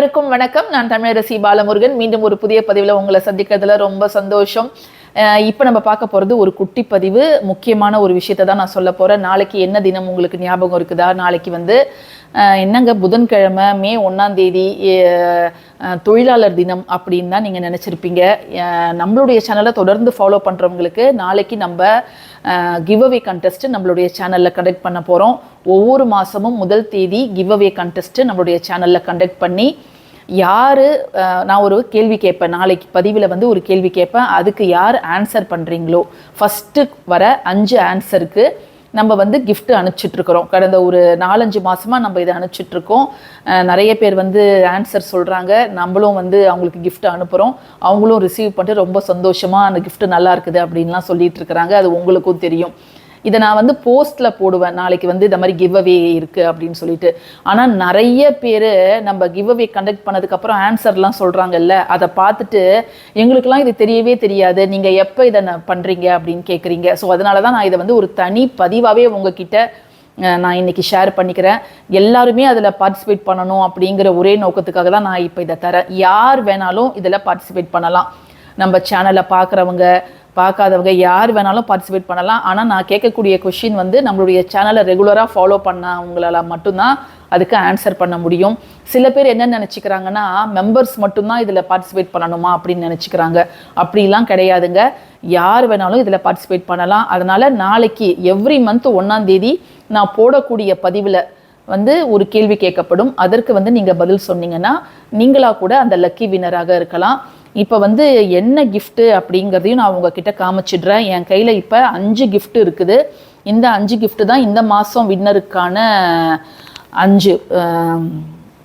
அனைவருக்கும் வணக்கம். நான் தமிழரசி பாலமுருகன். மீண்டும் ஒரு புதிய பதிவில் உங்களை சந்திக்கிறதுல ரொம்ப சந்தோஷம். இப்போ நம்ம பார்க்க போகிறது ஒரு குட்டி பதிவு. முக்கியமான ஒரு விஷயத்தை தான் நான் சொல்ல போகிறேன் நாளைக்கு என்ன தினம் உங்களுக்கு ஞாபகம் இருக்குதா? நாளைக்கு வந்து என்னங்க? புதன்கிழமை மே ஒன்றாம் தேதி தொழிலாளர் தினம் அப்படின்னு தான் நீங்கள் நினச்சிருப்பீங்க. நம்மளுடைய சேனலை தொடர்ந்து ஃபாலோ பண்ணுறவங்களுக்கு நாளைக்கு நம்ம கிவ் அவே கண்டெஸ்ட் நம்மளுடைய சேனலில் கண்டக்ட் பண்ண போகிறோம் ஒவ்வொரு மாதமும் முதல் தேதி கிவ்அவே கண்டெஸ்ட் நம்மளுடைய சேனலில் கண்டக்ட் பண்ணி யார் நான் ஒரு கேள்வி கேட்பேன். நாளைக்கு பதிவில் வந்து ஒரு கேள்வி கேட்பேன். அதுக்கு யார் ஆன்சர் பண்ணுறீங்களோ ஃபஸ்ட்டு வர அஞ்சு ஆன்சருக்கு நம்ம வந்து கிஃப்ட் அனுப்பிச்சிட்ருக்குறோம் கடந்த ஒரு நாலஞ்சு மாதமாக நம்ம இதை அனுப்பிச்சிட்ருக்கோம் நிறைய பேர் வந்து ஆன்சர் சொல்கிறாங்க நம்மளும் வந்து அவங்களுக்கு கிஃப்ட் அனுப்புகிறோம் அவங்களும் ரிசீவ் பண்ணிட்டு ரொம்ப சந்தோஷமாக அந்த கிஃப்ட் நல்லா இருக்குது அப்படின்லாம் சொல்லிகிட்டு இருக்கிறாங்க. அது உங்களுக்கும் தெரியும். இதை நான் வந்து போஸ்ட்ல போடுவேன். நாளைக்கு வந்து இந்த மாதிரி கிவ் அவே இருக்கு அப்படின்னு சொல்லிட்டு. ஆனால் நிறைய பேர் நம்ம கிவ் அவே கண்டக்ட் பண்ணதுக்கப்புறம் ஆன்சர்லாம் சொல்கிறாங்கல்ல அதை பார்த்துட்டு எங்களுக்கெல்லாம் இது தெரியவே தெரியாது. நீங்கள் எப்போ இதை நான் பண்ணுறீங்க அப்படின்னு கேட்குறீங்க ஸோ அதனால தான் நான் இதை வந்து ஒரு தனி பதிவாகவே உங்ககிட்ட நான் இன்னைக்கு ஷேர் பண்ணிக்கிறேன். எல்லாருமே அதில் பார்ட்டிசிபேட் பண்ணணும் அப்படிங்கிற ஒரே நோக்கத்துக்காக தான் நான் இப்போ இதை தரேன். யார் வேணாலும் இதில் பார்ட்டிசிபேட் பண்ணலாம். நம்ம சேனலை பார்க்குறவங்க பார்க்காதவங்க யார் வேணாலும் பார்ட்டிசிபேட் பண்ணலாம். ஆனால் நான் கேட்கக்கூடிய கொஷின் வந்து நம்மளுடைய சேனலை ரெகுலராக ஃபாலோ பண்ணவங்களால மட்டும்தான் அதுக்கு ஆன்சர் பண்ண முடியும். சில பேர் என்ன நினச்சிக்கிறாங்கன்னா மெம்பர்ஸ் மட்டும்தான் இதில் பார்ட்டிசிபேட் பண்ணணுமா அப்படின்னு நினச்சிக்கிறாங்க. அப்படிலாம் கிடையாதுங்க. யார் வேணாலும் இதில் பார்ட்டிசிபேட் பண்ணலாம். அதனால் நாளைக்கு எவ்ரி மந்த் ஒன்றாம் தேதி நான் போடக்கூடிய பதிவில் வந்து ஒரு கேள்வி கேட்கப்படும். அதற்கு வந்து நீங்கள் பதில் சொன்னீங்கன்னா நீங்களாக கூட அந்த லக்கி வினராக இருக்கலாம். இப்போ வந்து என்ன கிஃப்ட்டு அப்படிங்கிறதையும் நான் உங்ககிட்ட காமிச்சிடுறேன். என் கையில் இப்போ அஞ்சு கிஃப்ட்டு இருக்குது. இந்த அஞ்சு கிஃப்ட்டு தான் இந்த மாதம் வின்னருக்கான அஞ்சு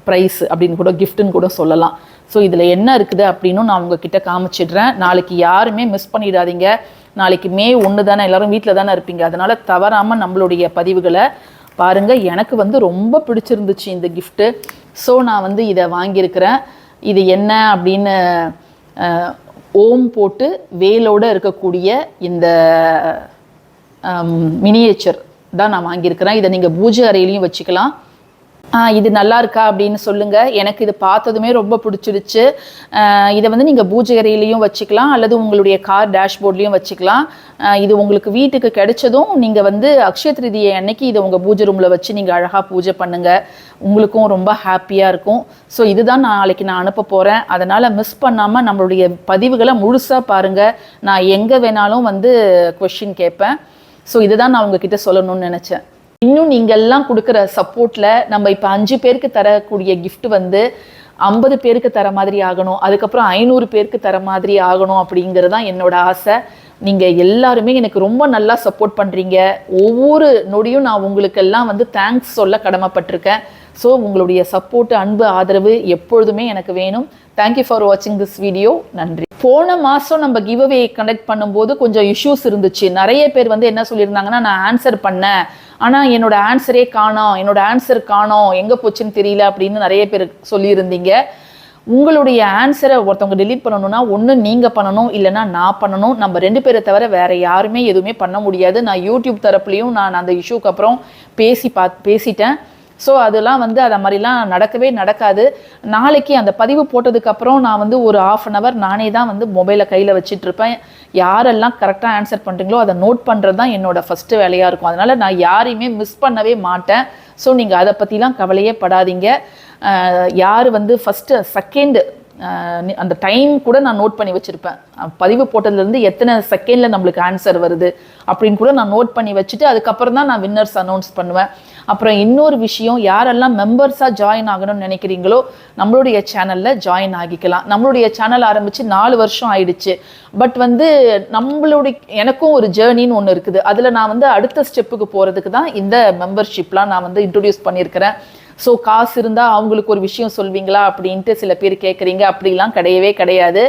ப்ரைஸ் அப்படின்னு கூட கிஃப்ட்டுன்னு கூட சொல்லலாம். ஸோ இதில் என்ன இருக்குது அப்படின்னும் நான் உங்ககிட்ட காமிச்சிடுறேன். நாளைக்கு யாருமே மிஸ் பண்ணிடாதீங்க. நாளைக்கு மே ஒன்று தானே எல்லாரும் வீட்டில் தானே இருப்பீங்க. அதனால் தவறாமல் நம்மளுடைய பதிவுகளை பாருங்கள் எனக்கு வந்து ரொம்ப பிடிச்சிருந்துச்சு இந்த கிஃப்ட்டு ஸோ நான் வந்து இதை வாங்கியிருக்கிறேன். இது என்ன அப்படின்னு ஓம் போட்டு வேலோட இருக்கக்கூடிய இந்த மினியேச்சர் தான் நான் வாங்கியிருக்கிறேன். இதை நீங்கள் பூஜை அறையிலையும் வச்சுக்கலாம். இது நல்லா இருக்கா அப்படின்னு சொல்லுங்க. எனக்கு இது பார்த்ததுமே ரொம்ப பிடிச்சிருச்சு. இதை வந்து நீங்கள் பூஜை அறையிலையும் வச்சுக்கலாம் அல்லது உங்களுடைய கார் டேஷ்போர்ட்லேயும் வச்சுக்கலாம். இது உங்களுக்கு வீட்டுக்கு கிடைச்சதும் நீங்கள் வந்து அக்ஷய திருதியை அன்னைக்கு இதை உங்கள் பூஜை ரூமில் வச்சு நீங்கள் அழகாக பூஜை பண்ணுங்க. உங்களுக்கும் ரொம்ப ஹாப்பியாக இருக்கும். ஸோ இதுதான் நாளைக்கு நான் அனுப்ப போகிறேன் அதனால் மிஸ் பண்ணாமல் நம்மளுடைய பதிவுகளை முழுசாக பாருங்கள் நான் எங்கே வேணாலும் வந்து கொஷின் கேட்பேன். ஸோ இதுதான் நான் உங்ககிட்ட சொல்லணும்னு நினச்சேன். இன்னும் நீங்கள்லாம் கொடுக்குற சப்போர்ட்டில் நம்ம இப்போ அஞ்சு பேருக்கு தரக்கூடிய கிஃப்ட் வந்து ஐம்பது பேருக்கு தர மாதிரி ஆகணும். அதுக்கப்புறம் ஐநூறு பேருக்கு தர மாதிரி ஆகணும் அப்படிங்கிறது தான் என்னோட ஆசை. நீங்கள் எல்லாருமே எனக்கு ரொம்ப நல்லா சப்போர்ட் பண்ணுறீங்க ஒவ்வொரு நொடியும் நான் உங்களுக்கெல்லாம் வந்து தேங்க்ஸ் சொல்ல கடமைப்பட்டிருக்கேன். ஸோ உங்களுடைய சப்போர்ட் அன்பு ஆதரவு எப்பொழுதுமே எனக்கு வேணும். தேங்க்யூ ஃபார் வாட்சிங் திஸ் வீடியோ நன்றி. போன மாதம் நம்ம கிவ் அவே கண்டக்ட் பண்ணும்போது கொஞ்சம் இஷ்யூஸ் இருந்துச்சு. நிறைய பேர் வந்து என்ன சொல்லியிருந்தாங்கன்னா நான் ஆன்சர் பண்ணேன். ஆனால் என்னோட ஆன்சரே காணோம். என்னோட ஆன்சர் காணோம். எங்கே போச்சுன்னு தெரியல அப்படின்னு நிறைய பேர் சொல்லியிருந்தீங்க. உங்களுடைய ஆன்சரை ஒருத்தவங்க delete பண்ணணும்னா ஒன்று நீங்கள் பண்ணணும் இல்லைன்னா நான் பண்ணணும். நம்ம ரெண்டு பேரை தவிர வேறு யாருமே எதுவுமே பண்ண முடியாது. நான் யூடியூப் தரப்புலையும் நான் அந்த இஷ்யூக்கு அப்புறம் பேசி பா பேசிட்டேன். ஸோ அதெல்லாம் வந்து அதை மாதிரிலாம் நடக்கவே நடக்காது. நாளைக்கு அந்த பதிவு போட்டதுக்கப்புறம் நான் வந்து ஒரு ஆஃப் அன் ஹவர் நானே தான் வந்து மொபைலை கையில் வச்சிட்டு இருப்பேன். யாரெல்லாம் கரெக்டாக ஆன்சர் பண்ணுறீங்களோ அதை நோட் பண்ணுறது தான் என்னோடய ஃபஸ்ட்டு வேலையாக இருக்கும். அதனால் நான் யாரையுமே மிஸ் பண்ணவே மாட்டேன். ஸோ நீங்கள் அதை பற்றிலாம் கவலையே படாதீங்க. யார் வந்து ஃபஸ்ட்டு செகண்டு அந்த டைம் கூட நான் நோட் பண்ணி வச்சுருப்பேன். பதிவு போட்டதுலேருந்து எத்தனை செகண்டில் நம்மளுக்கு ஆன்சர் வருது அப்படின்னு கூட நான் நோட் பண்ணி வச்சுட்டு அதுக்கப்புறம் தான் நான் வின்னர்ஸ் அனௌன்ஸ் பண்ணுவேன். அப்புறம் இன்னொரு விஷயம் யாரெல்லாம் மெம்பர்ஸாக ஜாயின் ஆகணும்னு நினைக்கிறீங்களோ நம்மளுடைய சேனலில் ஜாயின் ஆகிக்கலாம். நம்மளுடைய சேனல் ஆரம்பித்து நாலு வருஷம் ஆயிடுச்சு. பட் வந்து நம்மளுடைய எனக்கும் ஒரு ஜேர்னின்னு ஒன்று இருக்குது. அதில் நான் வந்து அடுத்த ஸ்டெப்புக்கு போகிறதுக்கு தான் இந்த மெம்பர்ஷிப்லாம் நான் வந்து இன்ட்ரடியூஸ் பண்ணியிருக்கிறேன். ஸோ காசு இருந்தால் அவங்களுக்கு ஒரு விஷயம் சொல்வீங்களா அப்படின்ட்டு சில பேர் கேட்குறீங்க அப்படிலாம் கிடையவே கிடையாது.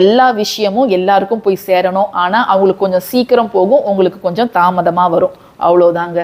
எல்லா விஷயமும் எல்லாருக்கும் போய் சேரணும். ஆனால் அவங்களுக்கு கொஞ்சம் சீக்கிரம் போகும். உங்களுக்கு கொஞ்சம் தாமதமாக வரும். அவ்வளோதாங்க